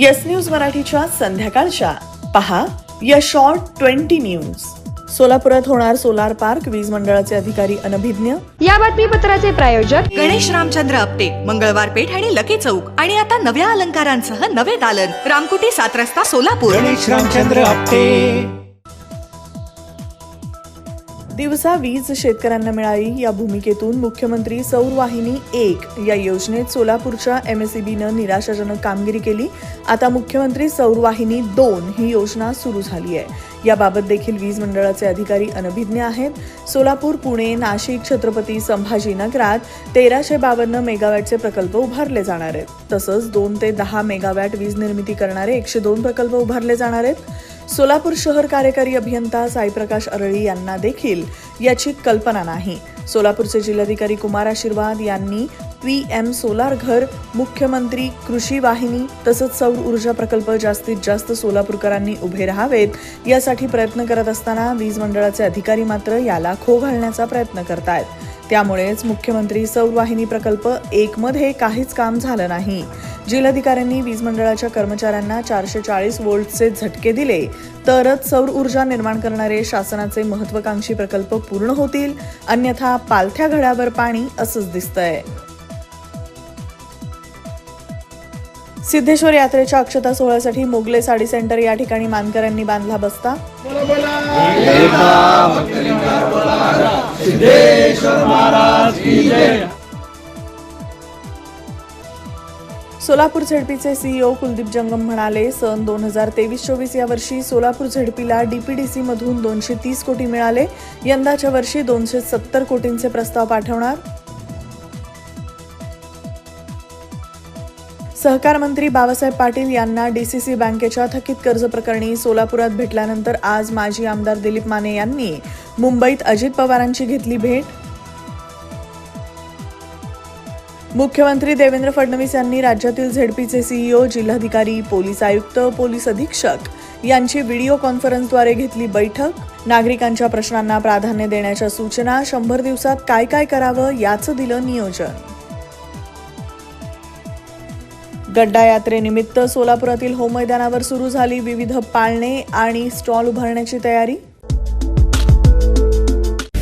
Yes news मराठीच्या संध्याकाळच्या. पहा या शॉर्ट ट्वेंटी न्यूज सोलापुरात होणार सोलार पार्क वीज मंडळाचे अधिकारी अनभिज्ञ. या बातमीपत्राचे प्रायोजक गणेश रामचंद्र आपटे मंगळवार पेठ आणि लकी चौक. आणि आता नव्या अलंकारांसह नवे दालन. रामकुटी सात रस्ता सोलापूर. गणेश रामचंद्र आपटे. दिवसा वीज शेतकऱ्यांना मिळाली. या भूमिकेतून मुख्यमंत्री सौर वाहिनी एक या योजनेत सोलापूरच्या एमएसईबीनं निराशाजनक कामगिरी केली. आता मुख्यमंत्री सौर वाहिनी दोन ही योजना सुरू झाली आहे. याबाबत देखील वीज मंडळाचे अधिकारी अनभिज्ञ आहेत. सोलापूर पुणे नाशिक छत्रपती संभाजीनगरात तेराशे बावन्न मेगावॅटचे प्रकल्प उभारले जाणार आहेत. तसंच दोन ते दहा मेगावॅट वीज निर्मिती करणारे एकशे दोन प्रकल्प उभारले जाणार आहेत. सोलापूर शहर कार्यकारी अभियंता साईप्रकाश अरळी यांना देखील याची कल्पना नाही. सोलापूरचे जिल्हाधिकारी कुमार आशीर्वाद यांनी पी एम सोलार घर मुख्यमंत्री कृषी वाहिनी तसंच सौर ऊर्जा प्रकल्प जास्तीत जास्त सोलापूरकरांनी उभे राहावेत यासाठी प्रयत्न करत असताना वीज मंडळाचे अधिकारी मात्र याला खो घालण्याचा प्रयत्न करतायत. त्यामुळेच मुख्यमंत्री सौर वाहिनी प्रकल्प एकमध्ये काहीच काम झालं नाही. जिल्हाधिकाऱ्यांनी वीज मंडळाच्या कर्मचाऱ्यांना चारशे चाळीस वोल्टचे झटके दिले. तरच सौर ऊर्जा निर्माण करणारे शासनाचे महत्वाकांक्षी प्रकल्प पूर्ण होतील. अन्यथा पालथ्या घड्यावर पाणी असंच दिसतंय. सिद्धेश्वर यात्रेच्या अक्षता सोहळ्यासाठी मोगले साडी सेंटर या ठिकाणी मानकऱ्यांनी बांधला बसता. सोलापूर झेडपीचे सीईओ कुलदीप जंगम म्हणाले सन दोन हजार तेवीस चोवीस या वर्षी सोलापूर झेडपीला डीपीडीसी मधून दोनशे तीस कोटी मिळाले. यंदाच्या वर्षी दोनशे सत्तर कोटींचे प्रस्ताव पाठवणार. सहकार मंत्री बाबासाहेब पाटील यांना डीसीसी बँकेच्या थकीत कर्ज प्रकरणी सोलापुरात भेटल्यानंतर आज माजी आमदार दिलीप माने यांनी मुंबईत अजित पवारांची घेतली भेट. मुख्यमंत्री देवेंद्र फडणवीस यांनी राज्यातील झेडपीचे सीईओ जिल्हाधिकारी पोलीस आयुक्त पोलीस अधीक्षक यांची व्हिडिओ कॉन्फरन्सद्वारे घेतली बैठक. नागरिकांच्या प्रश्नांना प्राधान्य देण्याच्या सूचना शंभर दिवसात काय काय करावं याचं दिलं नियोजन. गड्डा यात्रेनिमित्त सोलापुरातील होम मैदानावर सुरू झाली विविध पाळणे आणि स्टॉल उभारण्याची तयारी.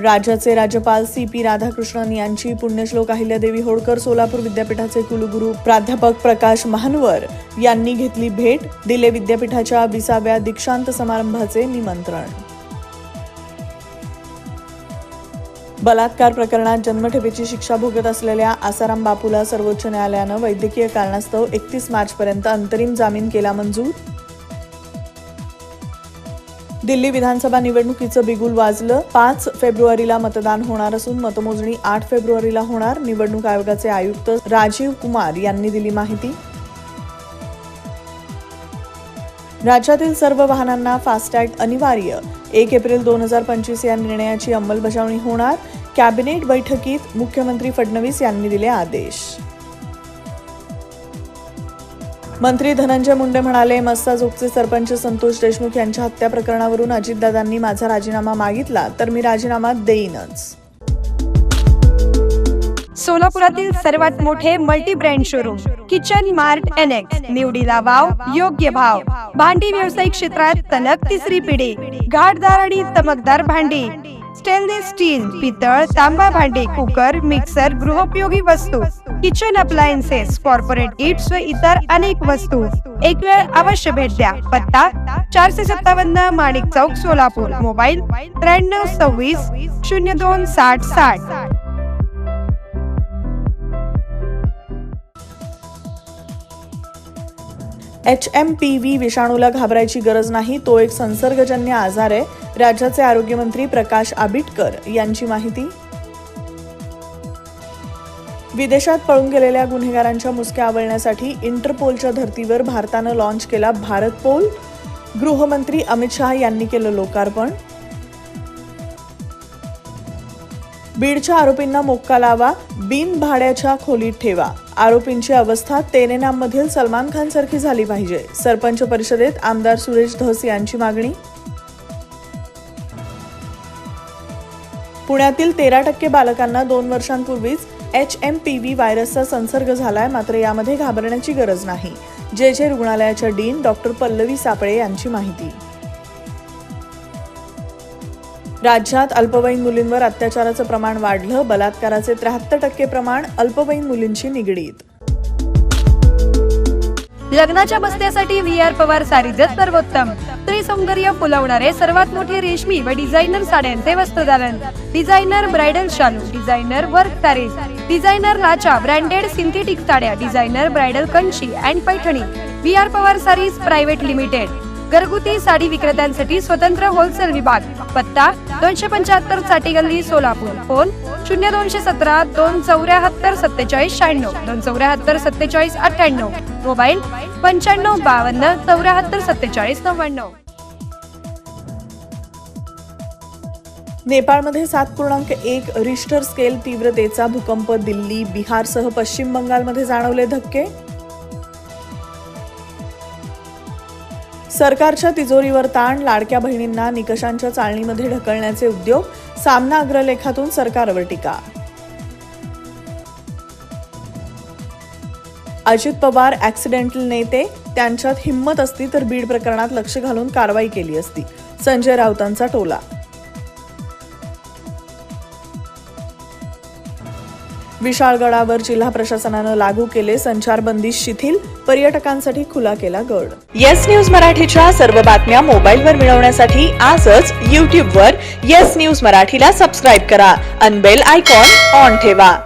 राज्याचे राज्यपाल सी पी राधाकृष्णन यांची पुण्यश्लोक अहिल्यादेवी होळकर सोलापूर विद्यापीठाचे कुलगुरू प्राध्यापक प्रकाश महानवर यांनी घेतली भेट. दिले विद्यापीठाच्या विसाव्या दीक्षांत समारंभाचे निमंत्रण. बलात्कार प्रकरणात जन्मठेपेची शिक्षा भोगत असलेल्या आसाराम बापूला सर्वोच्च न्यायालयानं वैद्यकीय कारणास्तव एकतीस मार्चपर्यंत अंतरिम जामीन केला मंजूर. दिल्ली विधानसभा निवडणुकीचं बिगुल वाजलं. पाच फेब्रुवारीला मतदान होणार असून मतमोजणी आठ फेब्रुवारीला होणार. निवडणूक आयोगाचे आयुक्त राजीव कुमार यांनी दिली माहिती. राज्यातील सर्व वाहनांना फास्टॅग अनिवार्य. एक एप्रिल दोन हजार पंचवीस या निर्णयाची अंमलबजावणी होणार. कॅबिनेट बैठकीत मुख्यमंत्री फडणवीस यांनी दिले आदेश. मंत्री धनंजय मुंडे म्हणाले मस्ताजोगचे सरपंच संतोष देशमुख यांच्या हत्या प्रकरणावरून अजितदादांनी माझा राजीनामा मागितला तर मी राजीनामा देईनच. सोलापुरातील सर्वात मोठे multi brand showroom Kitchen Mart Annex निवडीला वाव योग्य भाव. भांडी व्यावसायिक क्षेत्रात सलग तिसरी पिढी घाटदार आणि चमकदार भांडी. स्टेनलेस स्टील पितळ तांबा भांडी कुकर मिक्सर गृहोपयोगी वस्तू. किचन अप्लायन्सेस कॉर्पोरेट गिफ्ट व इतर अनेक वस्तू. एक वेळ अवश्य भेट द्या. पत्ता चारशे सत्तावन्न माणिक चौक सोलापूर मोबाईल त्र्याण्णव सव्वीस शून्य दोन साठ साठ. एच एम पी व्ही विषाणूला घाबरायची गरज नाही तो एक संसर्गजन्य आजार आहे. राज्याचे आरोग्यमंत्री प्रकाश आबिटकर यांची माहिती. विदेशात पळून गेलेल्या गुन्हेगारांच्या मुसक्या आवळण्यासाठी इंटरपोलच्या धर्तीवर भारतानं लॉन्च केला भारत पोल. गृहमंत्री अमित शहा यांनी केलं लोकार्पण. बीडच्या आरोपींना मोक्का लावा बिन भाड्याच्या खोलीत ठेवा. आरोपींची अवस्था तेनेनामधील सलमान खान सारखी झाली पाहिजे. सरपंच परिषदेत आमदार सुरेश धस यांची मागणी. पुण्यातील तेरा टक्के बालकांना दोन वर्षांपूर्वीच एच एम पी व्ही व्हायरसचा संसर्ग झालाय मात्र यामध्ये घाबरण्याची गरज नाही. जे जे रुग्णालयाच्या डीन डॉक्टर पल्लवी सापळे यांची माहिती. राज्यात अल्पवयीन मुलींवर अत्याचाराचं प्रमाण वाढलं बलात्काराचे त्र्याहत्तर टक्के प्रमाण अल्पवयीन मुलींशी निगडीत. लग्नाच्या बस्त्यासाठी व्ही आर पवार सारी सर्वोत्तम. स्त्री सौंदर्य फुलवणारे सर्वात मोठे रेशमी व डिझायनर साड्यांचे वस्त्रदालन डिझायनर ब्रायडल शालू डिझायनर वर्क सारीज डिझायनर लाचा ब्रँडेड सिंथेटिक साड्या designer bridal Kanchi and Paithani. V R Pawar saris private limited. घरगुती साडी विक्रेत्यांसाठी स्वतंत्र होलसेल विभाग. पत्ता दोनशे पंच्याहत्तरसाठी गल्ली सोलापूर. फोन शून्य दोनशे सतरा दोन चौऱ्याहत्तर सत्तेचाळीस शहाण्णव. दोन चौऱ्याहत्तर सत्तेचाळीस अठ्ठ्याण्णव. मोबाईल पंच्याण्णव बावन्न चौऱ्याहत्तर सत्तेचाळीस नव्याण्णव. नेपाळमध्ये सात पूर्णांक एक रिश्टर स्केल तीव्रतेचा भूकंप दिल्ली बिहारसह पश्चिम बंगालमध्ये जाणवले धक्के. सरकारच्या तिजोरीवर ताण लाडक्या बहिणींना निकषांच्या चाळणीमध्ये ढकलण्याचे उद्योग सामना अग्रलेखातून सरकारवर टीका. अजित पवार ऍक्सिडेंटल नेते त्यांच्यात हिंमत असती तर बीड प्रकरणात लक्ष घालून कारवाई केली असती. संजय राऊतांचा टोला विशाळगडावर जिल्हा प्रशासनानं लागू केले संचारबंदी शिथिल पर्यटकांसाठी खुला केला गड. येस न्यूज मराठीच्या सर्व बातम्या मोबाईलवर मिळवण्यासाठी आजच यूट्यूबवर येस न्यूज मराठीला सबस्क्राईब करा. अनबेल आयकॉन ऑन ठेवा.